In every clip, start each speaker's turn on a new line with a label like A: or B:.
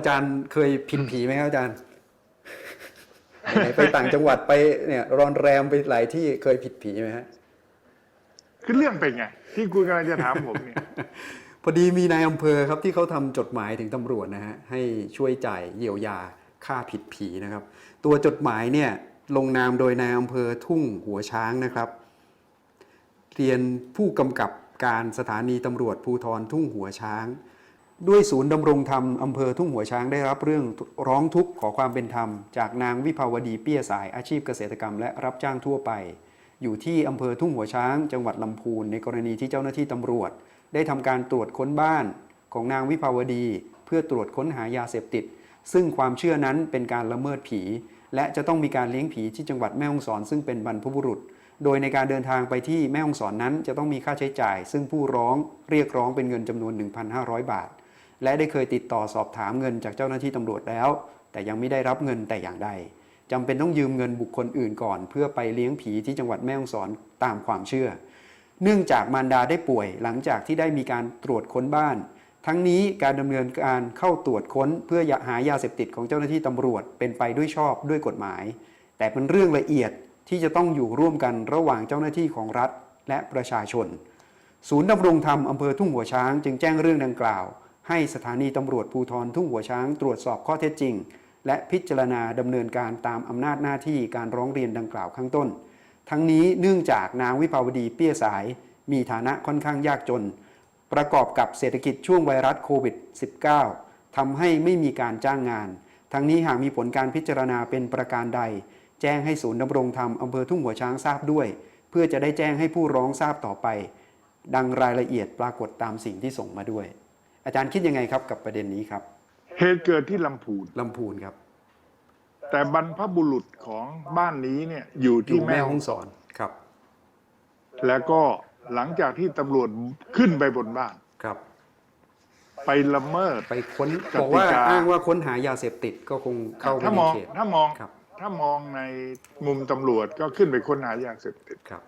A: อาจารย์เคยผิดผีไหมครับอาจารย์ไหนไปต่างจังหวัดไปเนี่ยรอนแรมไปหลายที่เคยผิดผีไหมฮะ
B: คือเรื่องเป็นไง ที่คุณกำลังจะถามผมเนี่ย
A: พอดีมีนายอำเภอครับที่เขาทำจดหมายถึงตำรวจนะฮะให้ช่วยจ่ายเยียวยาค่าผิดผีนะครับ ตัวจดหมายเนี่ยลงนามโดยนายอำเภอทุ่งหัวช้างนะครับ เรียนผู้กำกับการสถานีตำรวจภูธรทุ่งหัวช้าง ด้วยศูนย์ดำรงธรรมอำเภอทุ่งหัวช้างได้รับเรื่องร้องทุกข์ขอความเป็นธรรม จากนางวิภาวดีเปี้ยสายอาชีพเกษตรกรรมและรับจ้างทั่วไป อยู่ที่อำเภอทุ่งหัวช้าง จังหวัดลำพูนในกรณีที่เจ้าหน้าที่ตำรวจ ได้ทำการตรวจค้นบ้านของนางวิภาวดี เพื่อตรวจค้นหายาเสพติด ซึ่งความเชื่อนั้นเป็นการละเมิดผี และจะต้องมีการเลี้ยงผีที่จังหวัดแม่ฮ่องสอนซึ่งเป็นบรรพบุรุษ โดยในการเดินทางไปที่แม่ฮ่องสอนนั้น จะต้องมีค่าใช้จ่าย ซึ่งผู้ร้องเรียกร้องเป็นเงินจำนวน 1,500 บาท และได้เคยติดต่อสอบถามเงินจากเจ้าหน้าที่ตำรวจแล้ว แต่ยังไม่ได้รับเงินแต่อย่างใดจำเป็นต้องยืมเงินบุคคลอื่นก่อน เพื่อไปเลี้ยงผีที่จังหวัดแม่ฮ่องสอนตามความเชื่อ เนื่องจากมารดาได้ป่วยหลังจากที่ได้มีการตรวจค้นบ้าน ทั้งนี้การดำเนินการเข้าตรวจค้นเพื่อหายาเสพติดของเจ้าหน้าที่ตำรวจเป็นไปด้วยชอบด้วยกฎหมาย แต่เป็นเรื่องละเอียดที่จะต้องอยู่ร่วมกันระหว่างเจ้าหน้าที่ของรัฐและประชาชน ศูนย์ดำรงธรรมอำเภอทุ่งหัวช้างจึงแจ้งเรื่องดังกล่าว ให้สถานีตำรวจภูธรทุ่งหัวช้างตรวจสอบข้อเท็จจริง และพิจารณาดำเนินการตามอำนาจหน้าที่การร้องเรียนดังกล่าวข้างต้น ทั้งนี้เนื่องจากนางวิภาวดีเปี้ยสาย มีฐานะค่อนข้างยากจน ประกอบกับเศรษฐกิจช่วงไวรัสโควิด -19 ทำให้ไม่มีการจ้างงาน ทั้งนี้หากมีผลการพิจารณาเป็นประการใด แจ้งให้ศูนย์ดำรงธรรมอำเภอทุ่งหัวช้างทราบด้วย เพื่อจะได้แจ้งให้ผู้ร้องทราบต่อไป ดังรายละเอียดปรากฏตามสิ่งที่ส่งมาด้วย อาจารย์คิดยังไงครับกับประเด็นนี้ครับ
B: เหตุเกิดที่ลำพูน
A: ลำพูนครับ
B: แต่บรรพบุรุษของบ้านนี้เนี่ยอยู่
A: อ
B: ที่
A: ยู่
B: แม่
A: แม่
B: ฮ่
A: ห้
B: อ
A: องงสอนครับ
B: แล้วก็หลังจากที่ตำรวจขึ้นไปบนบ้าน
A: ครับ
B: ไปละเมิด
A: ไปค้น
B: กติกา
A: บอกว่าอ้างว่าค้นหายาเสพติดก็คงเข้าไป
B: ถ้า
A: ใน
B: มอง
A: เขต
B: ถ้ามอง
A: ครับ
B: ถ้ามองในมุมตำรวจก็ขึ้นไปค้นหายาเสพติด
A: ครับ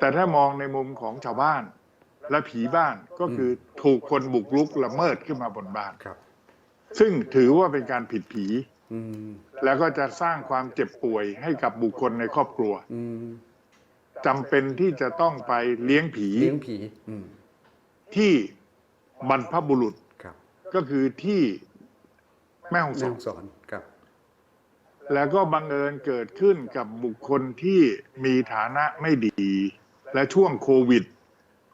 B: แต่ถ้ามองในมุมของชาวบ้าน และผีบ้านก็คือถูกคนบุกรุกละเมิดขึ้นมาบนบ้าน
A: ครับ
B: ซึ่งถือว่าเป็นการผิดผี
A: อืม
B: แล้วก็จะสร้างความเจ็บป่วยให้กับบุคคลในครอบครัว
A: อืม
B: จำเป็นที่จะต้องไปเลี้ยงผี
A: เลี้ยงผี อืม
B: ที่บรรพบุรุษ
A: ครับ
B: ก็คือที่แม่ฮ่องส
A: แม่
B: อ
A: ห้
B: น
A: องสอนครับ
B: แล้วก็บังเอิญเกิดขึ้นกับบุคคลที่มีฐานะไม่ดี และช่วงโควิด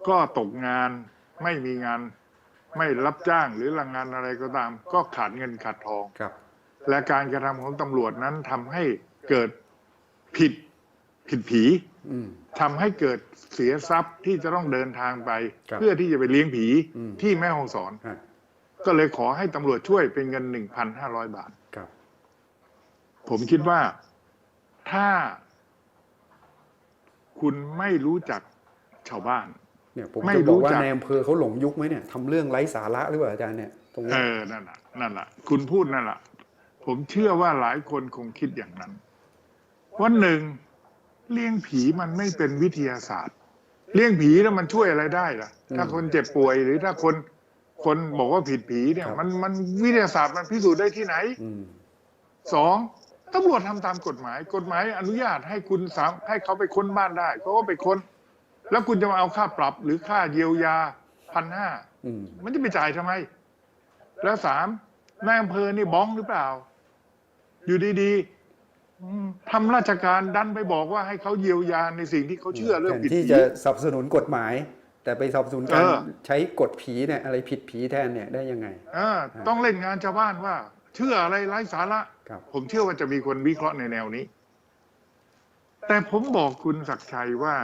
B: ก็ตกงานไม่มีงานไม่รับจ้างหรือลางงานอะไรก็ตาม ก็ขาดเงินขาดทอง
A: ครับ
B: และการกระทำของตำรวจนั้นทำให้เกิดผิดผิดผี
A: อืม
B: ทำให้เกิดเสียทรัพย์ที่จะต้องเดินทางไป
A: ครับ
B: เพื่อที่จะไปเลี้ยงผี
A: อืม
B: ที่แม่ฮ่องสอน
A: ฮะ
B: ก็เลยขอให้ตำรวจช่วยเป็นเงิน 1,500 บาท
A: ครับ
B: ผมคิดว่าถ้าคุณไม่รู้จักชาวบ้าน
A: เนี่ยผม
B: ไม่
A: จะ
B: รู้
A: บอกว่า
B: จัก
A: ในอำเภอเขาหลงยุคไหมเนี่ยทำเรื่องไร้สาระหรือเปล่าอาจารย์เนี่ยตรงนี้
B: เออนั่นแหละนั่นแหละคุณพูดนั่นแหละผมเชื่อว่าหลายคนคงคิดอย่างนั้นวันหนึ่งเลี้ยงผีมันไม่เป็นวิทยาศาสตร์ เลี้ยงผีแล้วมันช่วยอะไรได้ล่ะ ถ้าคนเจ็บป่วยหรือถ้าคนคนบอกว่าผิดผีเนี่ย มันมันวิทยาศาสตร์มันพิสูจน์ได้ที่ไหน
A: อืม
B: สองตำรวจทำตามกฎหมาย กฎหมายอนุญาตให้คุณสามให้เขาไปค้นบ้านได้เขาก็ไปค้น แล้วคุณจะมาเอาค่าปรับหรือค่าเยียวยาพันห้า
A: อืม
B: มันจะไปจ่ายทำไม แล้วสามนายอำเภอนี่บ้องหรือเปล่า อยู่ดีๆอืมทำราชการดันไปบอกว่าให้เขาเยียวยาในสิ่งที่เขาเชื่อเรื่อง
A: แทน
B: ผิด
A: ที่
B: ผี
A: จะสนับสนุนกฎหมาย แต่ไปสนับสนุนการ
B: เออ
A: ใช้กฎผีเนี่ย อะไรผิดผีแทนเนี่ยได้ยังไง
B: อ่าต้องเล่นงานชาวบ้านว่า เชื่ออะไรไร้สาระ
A: ครับ
B: ผมเชื่อว่าจะมีคนวิเคราะห์ในแนวนี้ แต่ผมบอกคุณศักดิ์ชัยว่า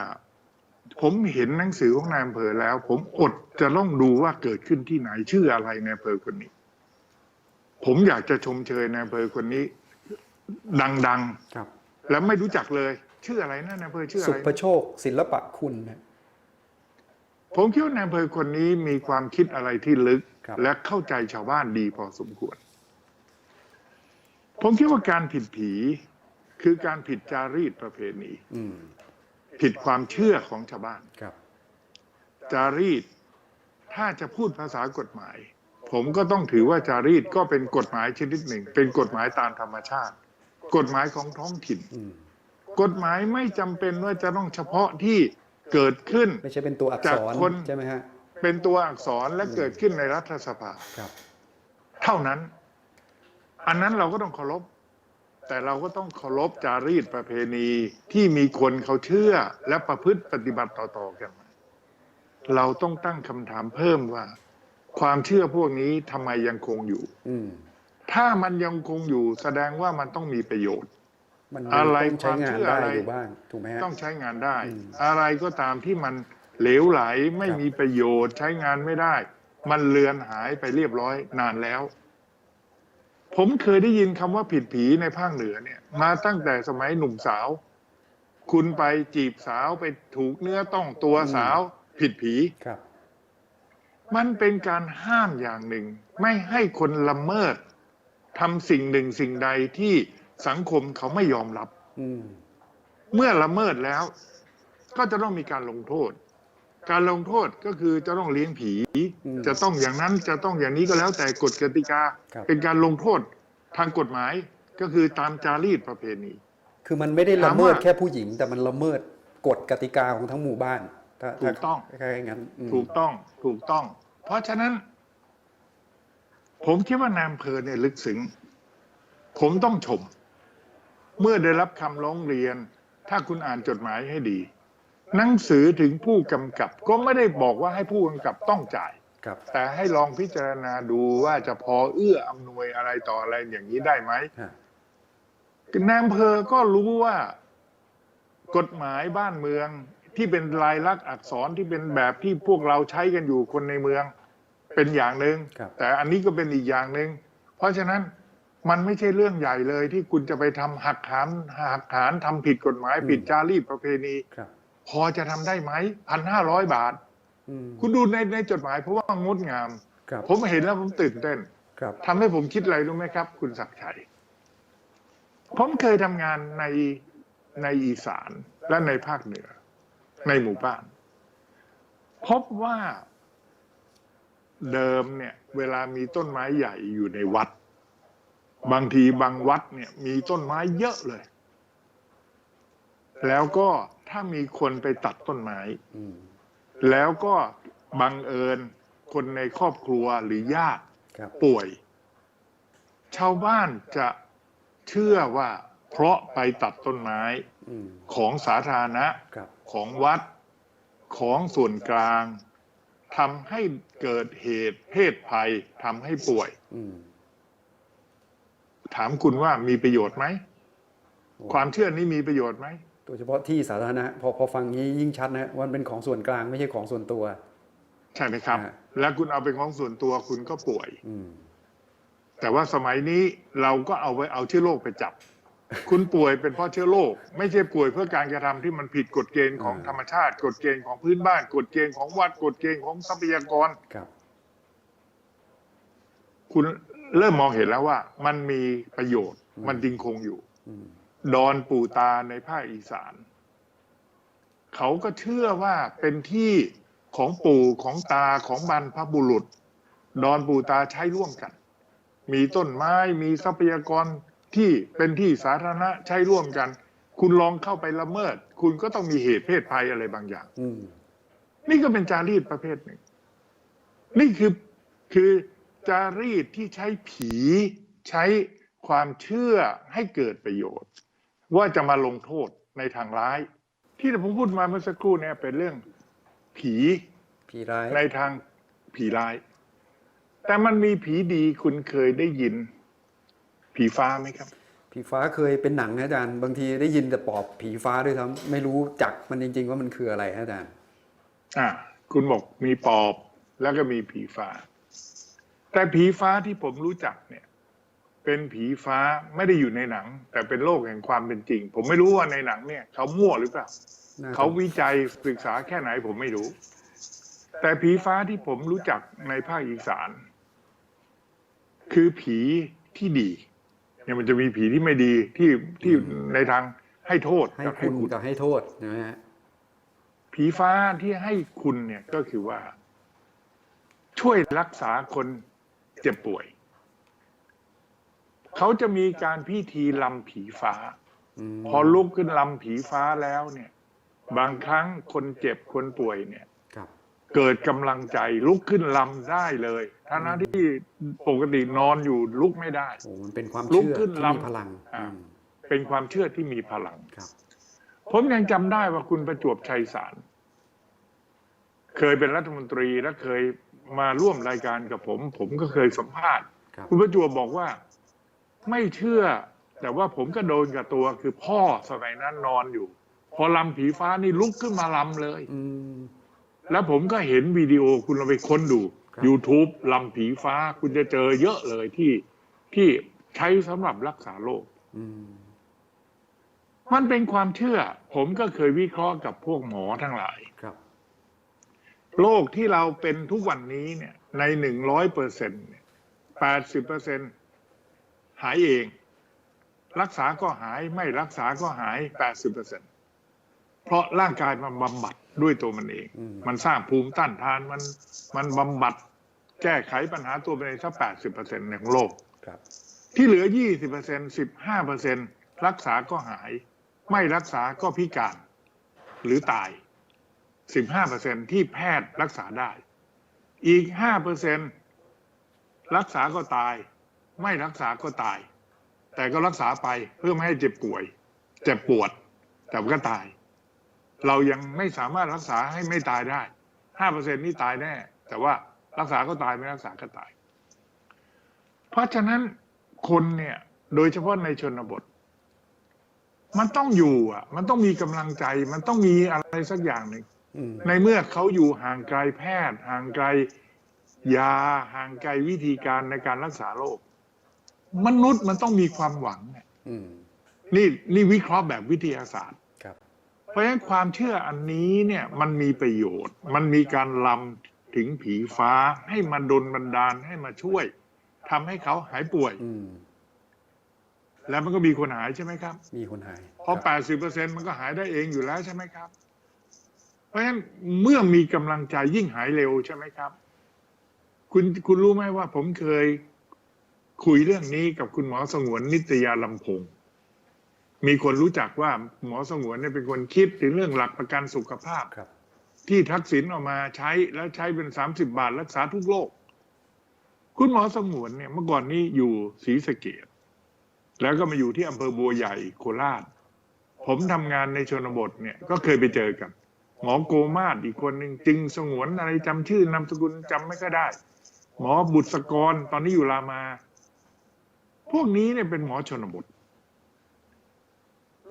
B: ผมเห็นหนังสือของนายอำเภอแล้ว ผมอดจะต้องดูว่าเกิดขึ้นที่ไหนชื่ออะไรในอำเภอคนนี้ ผมอยากจะชมเชยในอำเภอคนนี้ ดัง
A: ครับ
B: ๆ แล้วไม่รู้จักเลย ชื่ออะไรนะในอำเภอชื่ออะ
A: สุ
B: ไร
A: ภโชค ศิลปะคุณนะ
B: ผมคิดว่าในอำเภอคนนี้มีความคิดอะไรที่ลึก
A: ครับ
B: และเข้าใจชาวบ้านดีพอสมควร ผมคิดว่าการผิดผีคือการผิดจารีตประเพณี
A: อืม
B: ผิดความเชื่อของชาวบ้าน
A: ครับ
B: จารีต ถ้าจะพูดภาษากฎหมายผผมก็ต้องถือว่าจารีตก็เป็นกฎหมายชนิดหนึ่ง เป็นกฎหมายตามธรรมชาติ กฎหมายของท้องถิ่น
A: อืม
B: กฎหมายไม่จำเป็นว่าจะต้องเฉพาะที่เกิดขึ้น
A: ไม่ใช่เป็นตัวอักษ
B: จาก
A: ร
B: คน
A: ใช่ไหมฮะ
B: เป็นตัวอักษรและเกิดขึ้นในรัฐสภา
A: ครับ
B: เท่านั้น อันนั้นเราก็ต้องเคารพ แต่เราก็ต้องเคารพจารีตประเพณีที่มีคนเขาเชื่อและประพฤติปฏิบัติต่อๆกันมาเราต้องตั้งคำถามเพิ่มว่า ความเชื่อพวกนี้ทำไมยังคงอยู่
A: อืม
B: ถ้ามันยังคงอยู่แสดงว่ามันต้องมีประโยชน์
A: มัน
B: อะไร
A: ต้องใช้งาน
B: ความเชื่อ
A: ได้
B: อะไร
A: อยู่บ้างถูกไหมฮะ
B: ต้องใช้งานได้
A: อืม
B: อะไรก็ตามที่มันเหลวไหลไม่
A: ครับ
B: มีประโยชน์ใช้งานไม่ได้ มันเลือนหายไปเรียบร้อยนานแล้ว ผมเคยได้ยินคำว่าผิดผีในภาคเหนือเนี่ย มาตั้งแต่สมัยหนุ่มสาว คุณไปจีบสาวไปถูกเนื้อต้องตัวสาวผิดผี
A: ครับ
B: มันเป็นการห้ามอย่างหนึ่ง ไม่ให้คนละเมิดทำสิ่งหนึ่งสิ่งใดที่สังคมเขาไม่ยอมรับ
A: อืม
B: เมื่อละเมิดแล้ว ก็จะต้องมีการลงโทษ การลงโทษก็คือจะต้องเลี้ยงผี
A: อืม
B: จะต้องอย่างนั้นจะต้องอย่างนี้ก็แล้วแต่กฎกติกา
A: ครับ
B: เป็นการลงโทษทางกฎหมายก็คือตามจารีตประเพณี
A: คือมันไม่ได้ละ
B: ถาม
A: เมิด
B: ว่า
A: แค่ผู้หญิง แต่มันละเมิดกฎกติกาของทั้งหมู่บ้านถ้า
B: ถูกต้อง
A: ถ้าคล้ายๆงั้นอืม
B: ถูกต้องถูกต้อง เพราะฉะนั้น ผมคิดว่านายอำเภอเนี่ยลึกซึ้งผมต้องชม เมื่อได้รับคำร้องเรียน ถ้าคุณอ่านจดหมายให้ดี หนังสือถึงผู้กำกับก็ไม่ได้บอกว่าให้ผู้กำกับต้องจ่าย
A: ครับ
B: แต่ให้ลองพิจารณาดูว่าจะพอเอื้ออำนวยอะไรต่ออะไรอย่างนี้ได้ไหม
A: ฮะ
B: นายอำเภอก็รู้ว่า กฎหมายบ้านเมืองที่เป็นลายลักษณ์อักษรที่เป็นแบบที่พวกเราใช้กันอยู่คนในเมือง เป็นอย่างหนึ่ง
A: ครับ
B: แต่อันนี้ก็เป็นอีกอย่างหนึ่งเพราะฉะนั้นมันไม่ใช่เรื่องใหญ่เลยที่คุณจะไปทำหักหามหักฐานทำผิดกฎหมายผิดจารีตประเพณี
A: ครับ
B: พอจะทำได้ไหมพันห้าร้อยบาท
A: อืม
B: คุณดูในในจดหมายเพราะว่างดงาม
A: ครับ
B: ผมเห็นแล้วผมตื่นเต้น
A: ครับ
B: ทำให้ผมคิดอะไรรู้ไหมครับ คุณศักดิ์ชัย ผมเคยทำงานในในอีสานและในภาคเหนือ ในหมู่บ้าน พบว่าเดิมเนี่ย เวลามีต้นไม้ใหญ่อยู่ในวัด บางทีบางวัดเนี่ย มีต้นไม้เยอะเลย แล้วก็ถ้ามีคนไปตัดต้นไม้
A: อืม
B: แล้วก็บังเอิญคนในครอบครัวหรือญาติ
A: ครับ
B: ป่วย ชาวบ้านจะเชื่อว่าเพราะไปตัดต้นไม้
A: อืม
B: ของสาธารณะ
A: ครับ
B: ของวัดของส่วนกลางทำให้เกิดเหตุเพศภัยทำให้ป่วย
A: อืม
B: ถามคุณว่ามีประโยชน์ไหม
A: โอ้
B: ความเชื่อนี้มีประโยชน์ไหม
A: โดยเฉพาะที่สาธารณะพอพอฟังนี้ยิ่งชัดนะว่ามันเป็นของส่วนกลางไม่ใช่ของส่วนตัว
B: ใช่ไหมครับ
A: อ่า
B: แล้วคุณเอาเป็นของส่วนตัวคุณก็ป่วย
A: อืม
B: แต่ว่าสมัยนี้เราก็เอาไว้เอาเชื้อโรคไปจับ คุณป่วยเป็นเพราะเชื้อโรคไม่ใช่ป่วยเพื่อการกระทำที่มันผิดกฎเกณฑ์ของธรรมชาติ กฎเกณฑ์ของพื้นบ้าน กฎเกณฑ์ของวัดกฎเกณฑ์ของทรัพยากร
A: ครับ
B: คุณเริ่มมองเห็นแล้วว่า มันมีประโยชน์
A: อืม
B: มันจริงคงอยู่
A: อืม
B: ดอนปู่ตาในภาคอีสาน เขาก็เชื่อว่าเป็นที่ของปู่ของตาของบรรพบุรุษ ดอนปู่ตาใช้ร่วมกัน มีต้นไม้มีทรัพยากรที่เป็นที่สาธารณะใช้ร่วมกัน คุณลองเข้าไปละเมิด คุณก็ต้องมีเหตุเพศภัยอะไรบางอย่าง
A: อืม
B: นี่ก็เป็นจารีตประเภทหนึ่ง นี่คือคือจารีตที่ใช้ผีใช้ความเชื่อให้เกิดประโยชน์ ว่าจะมาลงโทษในทางร้าย ที่ผมพูดมาเมื่อสักครู่เนี่ยเป็นเรื่องผี
A: ผีร้าย
B: ในทางผีร้าย แต่มันมีผีดีคุณเคยได้ยิน ผีฟ้าไหมครับ
A: ผีฟ้าเคยเป็นหนังนะอาจารย์ บางทีได้ยินแต่ปอบผีฟ้าด้วยซ้ำไม่รู้จักมันจริง ๆ ว่ามันคืออะไรนะอาจารย์
B: อ่าคุณบอกมีปอบแล้วก็มีผีฟ้า แต่ผีฟ้าที่ผมรู้จักเนี่ย เป็นผีฟ้าไม่ได้อยู่ในหนัง แต่เป็นโลกแห่งความเป็นจริง ผมไม่รู้ว่าในหนังเนี่ยเขามั่วหรือเปล่า
A: น่าจะ
B: เขาวิจัยศึกษาแค่ไหนผมไม่รู้ แต่ผีฟ้าที่ผมรู้จักในภาคอีสาน คือผีที่ดีเนี่ยมันจะมีผีที่ไม่ดีที่ที่ในทางให้โทษ
A: ให้
B: กับ
A: คุณกับให้โทษนะฮะ
B: ผีฟ้าที่ให้คุณเนี่ยก็คือว่า ช่วยรักษาคนเจ็บป่วย เขาจะมีการพิธีลำผีฟ้า
A: ม
B: พอลุกขึ้นลำผีฟ้าแล้วเนี่ย บางครั้งคนเจ็บคนป่วยเนี่ย
A: ครับ
B: เกิดกำลังใจลุกขึ้นลำได้เลยทั้งๆที่ปกตินอนอยู่ลุกไม่ได้
A: โอ้มันเป็นความ
B: ลุก
A: เชื่อ
B: ขึ้น
A: ที่
B: ลำ
A: มีพลัง
B: อ่า
A: อืม
B: เป็นความเชื่อที่มีพลัง
A: ครับ
B: ผมยังจำได้ว่าคุณประจวบชัยสาร เคยเป็นรัฐมนตรีและเคยมาร่วมรายการกับผม ผมก็เคยสัมภาษณ์
A: ครับ
B: คุณประจวบบอกว่า ไม่เชื่อ แต่ว่าผมก็โดนกับตัวคือพ่อสมัยนั้นนอนอยู่ พอลำผีฟ้านี่ลุกขึ้นมาลำเลย
A: อืม
B: แล้วผมก็เห็นวิดีโอคุณลองไปค้นดู
A: ครับ
B: YouTube ลำผีฟ้าคุณจะเจอเยอะเลยที่ที่ใช้สำหรับรักษาโรค
A: อืม
B: มันเป็นความเชื่อ ผมก็เคยวิเคราะห์กับพวกหมอทั้งหลาย
A: ครับ
B: โรคที่เราเป็นทุกวันนี้เนี่ยในหนึ่งร้อยเปอร์เซ็นต์แปดสิบเปอร์เซ็น หายเอง รักษาก็หายไม่รักษาก็หายแปดสิบเปอร์เซ็นเพราะร่างกายมันบำบัดด้วยตัวมันเอง
A: อืม
B: มันสร้างภูมิต้านทานมันมันบำบัดแก้ไขปัญหาตัวมันเองสักแปดสิบเปอร์เซ็นต์ของโลก
A: ครับ
B: ที่เหลือยี่สิบเปอร์เซ็นสิบห้าเปอร์เซ็นรักษาก็หาย ไม่รักษาก็พิการ หรือตายสิบห้าเปอร์เซ็นที่แพทย์รักษาได้ อีกห้าเปอร์เซ็นรักษาก็ตาย ไม่รักษาก็ตาย แต่ก็รักษาไปเพื่อไม่ให้เจ็บป่วย เจ็บปวด แต่มันก็ตาย เรายังไม่สามารถรักษาให้ไม่ตายได้ห้าเปอร์เซ็นนี่ตายแน่ แต่ว่ารักษาก็ตายไม่รักษาก็ตาย เพราะฉะนั้นคนเนี่ยโดยเฉพาะในชนบท มันต้องอยู่อะ มันต้องมีกำลังใจ มันต้องมีอะไรสักอย่างหนึ่ง
A: อืม
B: ในเมื่อเขาอยู่ห่างไกลแพทย์ ห่างไกลยาห่างไกลวิธีการในการรักษาโรค มนุษย์มันต้องมีความหวังเนี่ย
A: อืม
B: นี่นี่วิเคราะห์แบบวิทยาศาสตร์
A: ครับ
B: เพราะฉะนั้นความเชื่ออันนี้เนี่ยมันมีประโยชน์ มันมีการลำถึงผีฟ้าให้มาดลบันดาลให้มาช่วยทำให้เขาหายป่วย
A: อืม
B: แล้วมันก็มีคนหายใช่ไหมครับ
A: มีคนหาย
B: พอ
A: ครับ
B: แปดสิบเปอร์เซ็นมันก็หายได้เองอยู่แล้วใช่ไหมครับ เพราะฉะนั้นเมื่อมีกำลังใจยิ่งหายเร็วใช่ไหมครับ คุณคุณรู้ไหมว่าผมเคย คุยเรื่องนี้กับคุณหมอสงวนนิตยาลำพงศ์มีคนรู้จักว่าหมอสงวนเนี่ยเป็นคนคิดถึงเรื่องหลักประกันสุขภาพ
A: ครับ
B: ที่ทักษิณเออกมาใช้แล้วใช้เป็นสามสิบบาทรักษาทุกโรคคุณหมอสงวนเนี่ยเมื่อก่อนนี้อยู่ศรีสะเกดแล้วก็มาอยู่ที่อำเภอบัวใหญ่โคราช ผมทำงานในชนบทเนี่ยก็เคยไปเจอกันหมอโกมาศอีกคนหนึ่งจึงสงวนอะไรจำชื่อนามสกุลจำไม่ก็ได้ หมอบุตรกรตอนนี้อยู่รามา พวกนี้เนี่ยเป็นหมอชนบท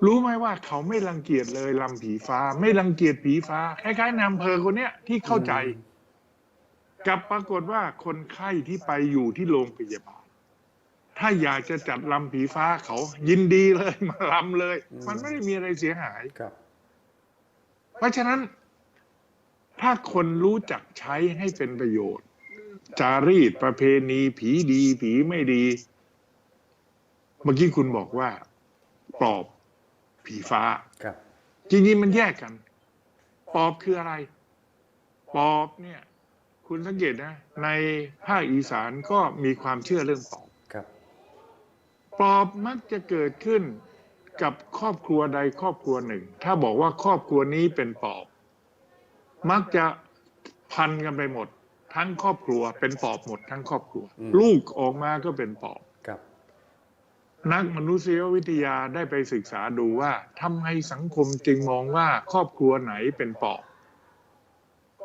B: รู้ไหมว่าเขาไม่รังเกียจเลยลำผีฟ้า ไม่รังเกียจผีฟ้าคล้ายๆนายอำเภอคนเนี้ยที่เข้าใจกลับปรากฏว่าคนไข้ที่ไปอยู่ที่โรงพยาบาล ถ้าอยากจะจัดลำผีฟ้าเขายินดีเลยมาลำเลย
A: อืม
B: มันไม่ได้มีอะไรเสียหาย
A: ครับ
B: เพราะฉะนั้น ถ้าคนรู้จักใช้ให้เป็นประโยชน์ จารีตประเพณี ผีดี ผีไม่ดี เมื่อกี้คุณบอกว่าปอบผีฟ้า
A: ครับ
B: จริงๆมันแยกกัน ปอบคืออะไร ปอบเนี่ย คุณสังเกตนะ ในภาคอีสานก็มีความเชื่อเรื่องปอบ
A: ครับ
B: ปอบมักจะเกิดขึ้นกับครอบครัวใดครอบครัวหนึ่ง ถ้าบอกว่าครอบครัวนี้เป็นปอบ มักจะพันกันไปหมด ทั้งครอบครัวเป็นปอบหมดทั้งครอบครัว
A: อืม
B: ลูกออกมาก็เป็นปอบ
A: ครับ
B: นักมนุษยวิทยาได้ไปศึกษาดูว่าทำไมสังคมจึงมองว่าครอบครัวไหนเป็นปอบ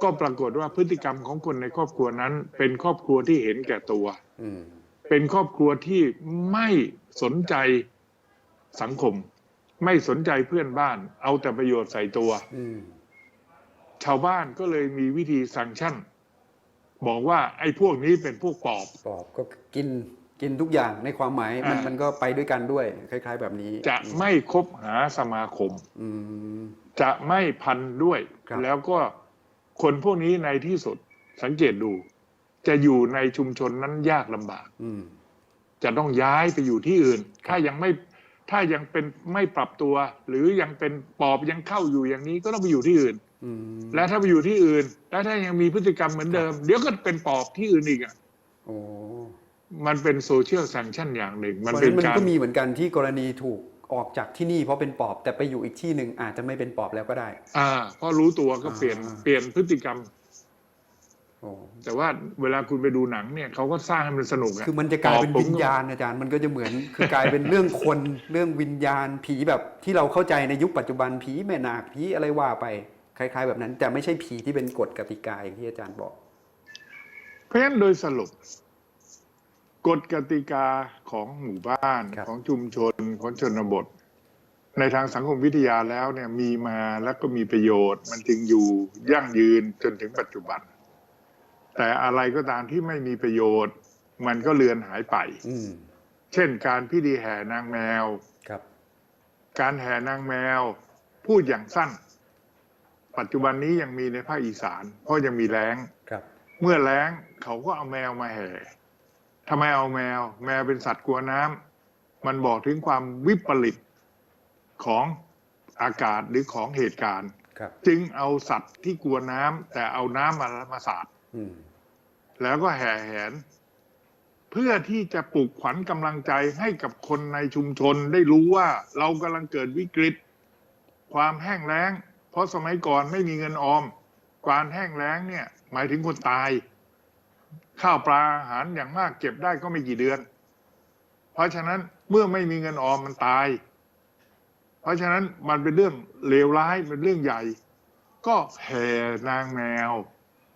B: ก็ปรากฏว่าพฤติกรรมของคนในครอบครัวนั้น เป็นครอบครัวที่เห็นแก่ตัว
A: อืม
B: เป็นครอบครัวที่ไม่สนใจสังคม ไม่สนใจเพื่อนบ้าน เอาแต่ประโยชน์ใส่ตัว
A: อืม
B: ชาวบ้านก็เลยมีวิธีสั่งชั่น บอกว่าไอ้พวกนี้เป็นพวกปอบ
A: ปอบก็กิน กินทุกอย่างในความหมายมัน
B: อ่ามั
A: มันก็ไปด้วยกันด้วย คล้าย ๆ แบบนี้
B: จะไม่คบหาสมาคม
A: อืม
B: จะไม่พันด้วย
A: ครับ
B: แล้วก็คนพวกนี้ในที่สุดสังเกตดู จะอยู่ในชุมชนนั้นยากลำบาก
A: อืม
B: จะต้องย้ายไปอยู่ที่อื่น ถ้ายังไม่ถ้ายังเป็นไม่ปรับตัว หรือยังเป็นปอบยังเข้าอยู่อย่างนี้ก็ต้องไปอยู่ที่อื่น
A: อืม
B: และถ้าไปอยู่ที่อื่น แล้วถ้ายังมีพฤติกรรมเหมือนเดิม เดี๋ยวก็เป็นปอบที่อื่นอีกอะ
A: โอ้
B: มันเป็นโซเชียลแซงชั่นอย่างหนึ่ง มัน
A: เพราะ
B: เป็
A: ฉะ
B: น
A: นั้นมัน
B: การ
A: ก็มีเหมือนกันที่กรณีถูกออกจากที่นี่เพราะเป็นปอบแต่ไปอยู่อีกที่หนึ่งอาจจะไม่เป็นปอบแล้วก็ได้
B: อ่าเพราะรู้ตัวก็
A: อ่า
B: เปลี่ยนเปลี่ยนพฤติกรรม
A: โอ้
B: แต่ว่าเวลาคุณไปดูหนังเนี่ยเขาก็สร้างให้มันสนุกอะ
A: คือมันจะกลายเป็น
B: ปอบผม
A: วิญญาณอาจารย์มันก็จะเหมือนคือกลายเป็นเรื่องคนเรื่องวิญญาณผีแบบที่เราเข้าใจในยุคปัจจุบันผีแม่นาคผีอะไรว่าไปคล้าย ๆ แบบนั้น แต่ไม่ใช่ผีที่เป็นกฎกติกาอย่างที่อาจารย์บอก
B: เพราะฉะนั้นโดยสรุป กฎกติกาของหมู่บ้าน
A: ครับ
B: ของชุมชนของชนบท ในทางสังคมวิทยาแล้วเนี่ยมีมาแล้วก็มีประโยชน์ มันจึงอยู่ยั่งยืนจนถึงปัจจุบัน แต่อะไรก็ตามที่ไม่มีประโยชน์ มันก็เลือนหายไป
A: อืม
B: เช่นการพิธีแห่นางแมว
A: ครับ
B: การแห่นางแมว พูดอย่างสั้น ปัจจุบันนี้ยังมีในภาคอีสาน เพราะยังมีแล้ง
A: ครับ
B: เมื่อแล้งเขาก็เอาแมวมาแห่ ทำไมเอาแมว แมวเป็นสัตว์กลัวน้ำมันบอกถึงความวิปริตของอากาศหรือของเหตุการณ์
A: ครับ
B: จึงเอาสัตว์ที่กลัวน้ำแต่เอาน้ำมามาสาด
A: อืม
B: แล้วก็แห่แหน เพื่อที่จะปลุกขวัญกำลังใจให้กับคนในชุมชนได้รู้ว่าเรากำลังเกิดวิกฤต ความแห้งแล้ง เพราะสมัยก่อนไม่มีเงินออม การแห้งแล้งเนี่ย หมายถึงคนตาย ข้าวปลาอาหารอย่างมากเก็บได้ก็ไม่กี่เดือน เพราะฉะนั้นเมื่อไม่มีเงินออมมันตาย เพราะฉะนั้นมันเป็นเรื่องเลวร้ายเป็นเรื่องใหญ่ ก็แห่นางแมว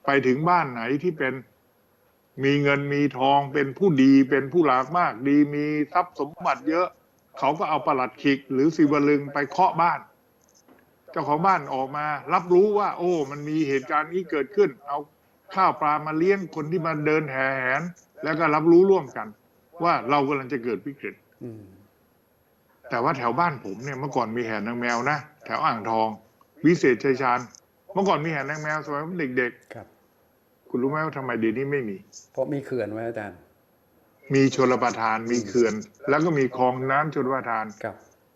B: ไปถึงบ้านไหนที่เป็นมีเงินมีทองเป็นผู้ดีเป็นผู้หลากมากดีมีทรัพย์สมบัติเยอะ เขาก็เอาประหลัดขิก หรือสิวลึงไปเคาะบ้าน เจ้าของบ้านออกมา รับรู้ว่า โอ้ มันมีเหตุการณ์นี้เกิดขึ้น เอา ข้าวปลามาเลี้ยงคนที่มาเดินแห่แหน แล้วก็รับรู้ร่วมกัน ว่าเรากำลังจะเกิดวิกฤต
A: อืม
B: แต่ว่าแถวบ้านผมเนี่ยเมื่อก่อนมีแห่นางแมวนะแถวอ่างทอง วิเศษชัยชาญเมื่อก่อนมีแห่นางแมวสมัยผมเด็ก
A: ครับ
B: ๆคุณรู้ไหมว่าทำไมเดี๋ยวนี้ไม่มี
A: เพราะมีเขื่อนไว้อาจารย์
B: มีชลประทานมีเขื่อน แล้วก็มีคลองน้ำชลประทาน
A: ครับ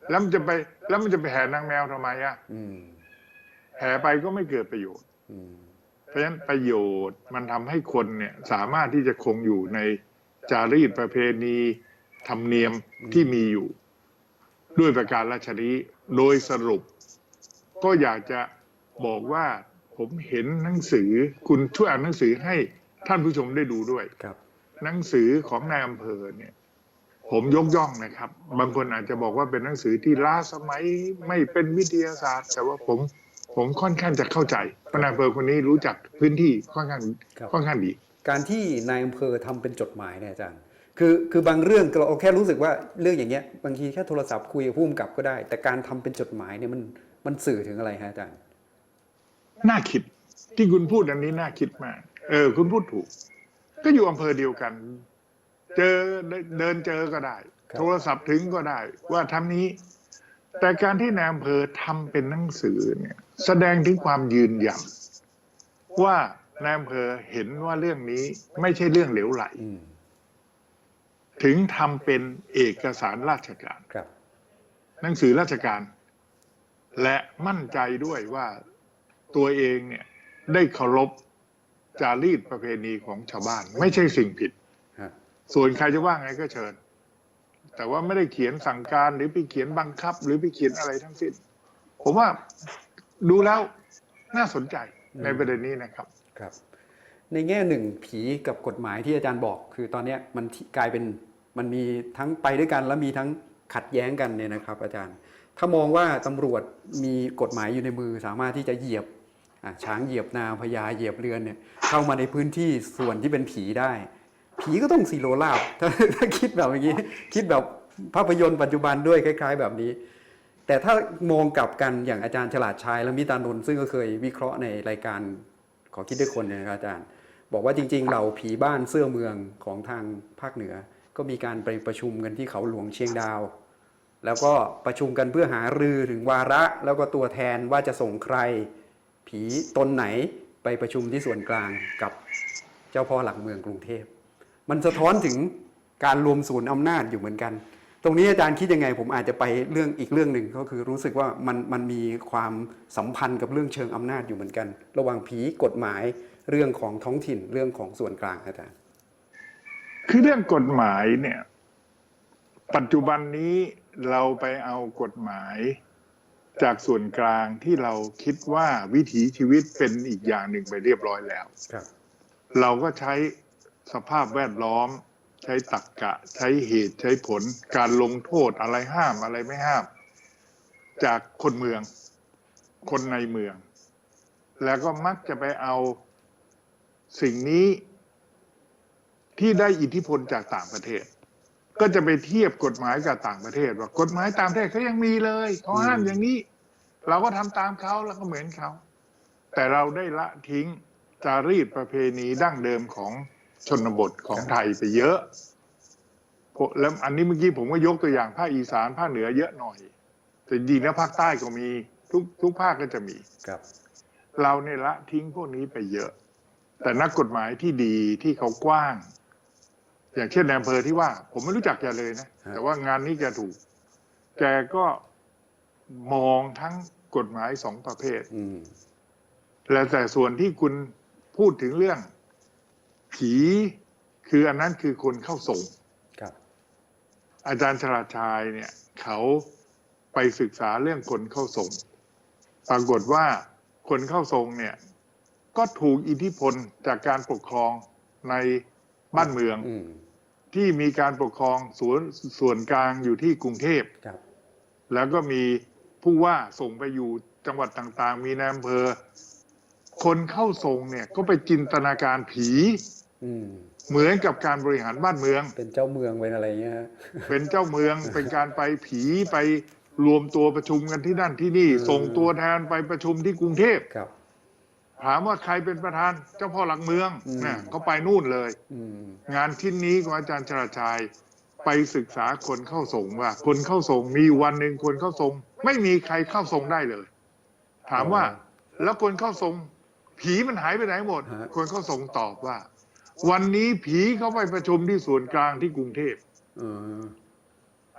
B: แล้วมันจะไปแล้วมันจะไปแห่นางแมวทำไมอะ
A: อืม
B: แห่ไปก็ไม่เกิดประโยชน์
A: อืม
B: เพราะฉะนั้นประโยชน์มันทำให้คนเนี่ยสามารถที่จะคงอยู่ในจารีตประเพณีธรรมเนียมที่มีอยู่ ด้วยประการราชนี้โดยสรุป ก็อยากจะบอกว่าผมเห็นหนังสือคุณช่วยอ่านหนังสือให้ท่านผู้ชมได้ดูด้วย
A: ครับ
B: หนังสือของนายอำเภอเนี่ย ผมยกย่องนะครับ บางคนอาจจะบอกว่าเป็นหนังสือที่ล้าสมัยไม่เป็นวิทยาศาสตร์ แต่ว่าผม ผมค่อนข้างจะเข้าใจเพราะนายอำเภอคนนี้รู้จักพื้นที่ค่อนข้าง
A: ครับ
B: ค่อนข้างดี
A: การที่นายอำเภอทำเป็นจดหมายเนี่ยอาจารย์ คือคือบางเรื่องเราแค่รู้สึกว่าเรื่องอย่างเงี้ยบางทีแค่โทรศัพท์คุยกับผู้กำกับก็ได้ แต่การทำเป็นจดหมายเนี่ยมันมันสื่อถึงอะไรฮะอาจารย์
B: น่าคิดที่คุณพูดอันนี้น่าคิดมาก เออ คุณพูดถูก ก็อยู่อำเภอเดียวกัน เจอเดินเจอก็ได้
A: ครับ
B: โทรศัพท์ถึงก็ได้ ว่าทำนี้ แต่การที่นายอำเภอทำเป็นหนังสือเนี่ย แสดงถึงความยืนยันว่านายอำเภอเห็นว่าเรื่องนี้ไม่ใช่เรื่องเหลวไหล
A: อืม
B: ถึงทำเป็นเอกสารราชการ
A: ครับ
B: หนังสือราชการ และมั่นใจด้วยว่าตัวเองเนี่ย ได้เคารพจารีตประเพณีของชาวบ้าน ไม่ใช่สิ่งผิด
A: ฮะ
B: ส่วนใครจะว่าไงก็เชิญ แต่ว่าไม่ได้เขียนสั่งการหรือไปเขียนบังคับ หรือไปเขียนอะไรทั้งสิ้น ผมว่าดูแล้วน่าสนใจในประเด็นนี้นะครับ
A: ครับ ในแง่หนึ่งผีกับกฎหมายที่อาจารย์บอก คือตอนนี้มันกลายเป็นมันมีทั้งไปด้วยกันแล้วมีทั้งขัดแย้งกันเนี่ยนะครับ อาจารย์ ถ้ามองว่าตำรวจมีกฎหมายอยู่ในมือ สามารถที่จะเหยียบช้างเหยียบนาพญาเหยียบเรือนเนี่ยเข้ามาในพื้นที่ส่วนที่เป็นผีได้ ผีก็ต้องซีโรลาบถ้าถ้าคิดแบบอย่างนี้ คิดแบบภาพยนตร์ปัจจุบันด้วยคล้าย ๆ แบบนี้ แต่ถ้ามองกลับกันอย่างอาจารย์ฉลาดชัยและมิตานนท์ซึ่งก็เคยวิเคราะห์ในรายการขอคิดด้วยคนเนี่ยนะครับอาจารย์ บอกว่าจริง ๆ เราผีบ้านเสื้อเมืองของทางภาคเหนือ ก็มีการไปประชุมกันที่เขาหลวงเชียงดาว แล้วก็ประชุมกันเพื่อหารือถึงวาระแล้วก็ตัวแทนว่าจะส่งใคร ผีตนไหนไปประชุมที่ส่วนกลางกับเจ้าพ่อหลักเมืองกรุงเทพ มันสะท้อนถึงการรวมศูนย์อำนาจอยู่เหมือนกัน ตรงนี้อาจารย์คิดยังไง ผมอาจจะไปเรื่องอีกเรื่องหนึ่งก็คือรู้สึกว่ามันมันมีความสัมพันธ์กับเรื่องเชิงอำนาจอยู่เหมือนกัน ระหว่างผีกฎหมายเรื่องของท้องถิ่นเรื่องของส่วนกลางอาจารย์
B: คือเรื่องกฎหมายเนี่ยปัจจุบันนี้เราไปเอากฎหมายจากส่วนกลางที่เราคิดว่าวิถีชีวิตเป็นอีกอย่างหนึ่งไปเรียบร้อยแล้ว
A: ครับ
B: เราก็ใช้ สภาพแวดล้อม ใช้ตรรกกะ ใช้เหตุใช้ผล การลงโทษอะไรห้ามอะไรไม่ห้าม จากคนเมือง คนในเมือง แล้วก็มักจะไปเอาสิ่งนี้ที่ได้อิทธิพลจากต่างประเทศ ก็จะไปเทียบกฎหมายกับต่างประเทศ ว่ากฎหมายต่างประเทศเขายังมีเลยเขาห้ามอย่างนี้ เราก็ทำตามเขาแล้วก็เหมือนเขา แต่เราได้ละทิ้งจารีตประเพณีดั้งเดิมของ ชนบทของไทยไปเยอะเพราะแล้วอันนี้เมื่อกี้ผมก็ยกตัวอย่างภาคอีสานภาคเหนือเยอะหน่อย แต่จริงๆแล้วภาคใต้ก็มีทุกทุกภาคก็จะมี
A: ครับ
B: เราเนี่ยละทิ้งพวกนี้ไปเยอะ แต่นักกฎหมายที่ดีที่เขากว้าง อย่างเช่นในอำเภอที่ว่า ผมไม่รู้จักแกเลยนะ แต่ว่างานนี้แกถูก แกก็มองทั้งกฎหมายสองประเภท
A: อืม
B: และแต่ส่วนที่คุณพูดถึงเรื่อง ผีคืออันนั้นคือคนเข้าทรง
A: ครับ
B: อาจารย์ชลาชายเนี่ย เขาไปศึกษาเรื่องคนเข้าทรงปรากฏว่าคนเข้าทรงเนี่ย ก็ถูกอิทธิพลจากการปกครองในบ้านเมือง
A: อืม
B: ที่มีการปกครองส่วนส่วนกลางอยู่ที่กรุงเทพ
A: ครับ
B: แล้วก็มีผู้ว่าส่งไปอยู่จังหวัดต่าง ๆ มีนายอำเภอ คนเข้าทรงเนี่ยก็ไปจินตนาการผี
A: อืม
B: เหมือนกับการบริหารบ้านเมือง
A: เป็นเจ้าเมืองเป็นอะไรเงี้ยฮะ
B: เป็นเจ้าเมืองเป็นการไปผีไปรวมตัวประชุมกันที่นั่นที่นี่
A: อืม
B: ส่งตัวแทนไปประชุมที่กรุงเทพ
A: ครับ
B: ถามว่าใครเป็นประธานเจ้าพ่อหลักเมือง
A: อืม
B: นะเขาไปนู่นเลย
A: อืม
B: งานชิ้นนี้ของอาจารย์ชราชายไปศึกษาคนเข้าทรงว่า คนเข้าทรงมีอยู่วันหนึ่งคนเข้าทรงไม่มีใครเข้าทรงได้เลย ถามว่า แล้วคนเข้าทรงผีมันหายไปไหนหมด
A: ฮะ
B: คนเข้าทรงตอบว่า วันนี้ผีเขาไปประชุมที่ส่วนกลางที่กรุงเทพ
A: เออ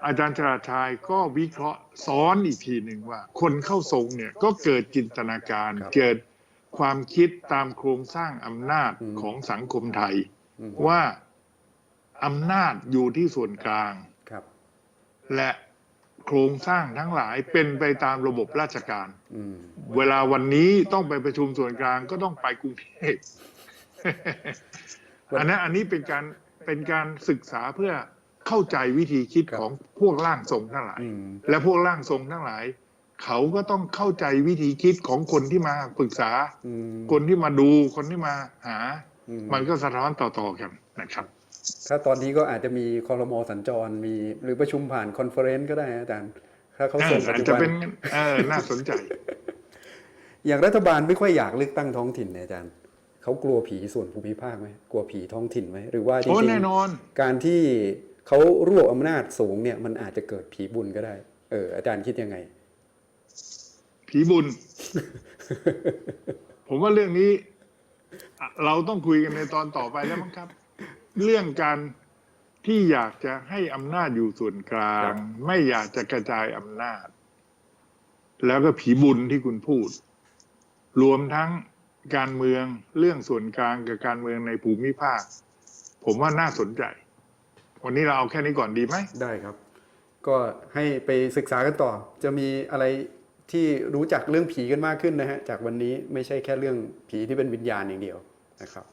B: อาจารย์ชราชายก็วิเคราะห์ซ้อนอีกทีหนึ่งว่า คนเข้าทรงเนี่ยก็เกิดจินตนาการเกิดความคิดตามโครงสร้างอำนาจของสังคมไทย
A: อืม
B: ว่าอำนาจอยู่ที่ส่วนกลาง
A: ครับ
B: และโครงสร้างทั้งหลายเป็นไปตามระบบราชการ
A: อืม
B: เวลาวันนี้ต้องไปประชุมส่วนกลางก็ต้องไปกรุงเทพ อันนั้นอันนี้เป็นการเป็นการศึกษาเพื่อเข้าใจวิธีคิดของพวกร่างทรงทั้งหลาย
A: อืม
B: และพวกร่างทรงทั้งหลาย เขาก็ต้องเข้าใจวิธีคิดของคนที่มาปรึกษา
A: อืม
B: คนที่มาดูคนที่มาหา
A: อืม
B: มันก็สะท้อนต่อๆกันนะครับ
A: ถ้าตอนนี้ก็อาจจะมีคอรมอสัญจรมีหรือประชุมผ่านคอนเฟอเรนซ์ก็ได้นะอาจารย์ ถ้าเขาส่งปัจ
B: อาจ
A: จุ
B: จะ
A: บัน
B: เป็นเออน่าสนใจ
A: อย่างรัฐบาลไม่ค่อยอยากเลือกตั้งท้องถิ่นเนี่ยอาจารย์ เขากลัวผีส่วนภูมิภาคไหมกลัวผีท้องถิ่นไหมหรือว่าจ
B: โอ้
A: ริง
B: แน่นอน
A: ๆการที่เขารวบอำนาจสูงเนี่ยมันอาจจะเกิดผีบุญก็ได้ เออ อาจารย์คิดยังไง
B: ผีบุญ ผมว่าเรื่องนี้อะเราต้องคุยกันในตอนต่อไปแล้วมั้งครับ เรื่องการที่อยากจะให้อำนาจอยู่ส่วนกลา
A: ครั
B: ง
A: บ
B: ไม่อยากจะกระจายอำนาจ แล้วก็ผีบุญที่คุณพูด รวมทั้ง การเมืองเรื่องส่วนกลางกับการเมืองในภูมิภาค ผมว่าน่าสนใจ วันนี้เราเอาแค่นี้ก่อนดีไหม
A: ได้ครับ ก็ให้ไปศึกษากันต่อ จะมีอะไรที่รู้จักเรื่องผีกันมากขึ้นนะฮะจากวันนี้ไม่ใช่แค่เรื่องผีที่เป็นวิญญาณอย่างเดียวนะครับ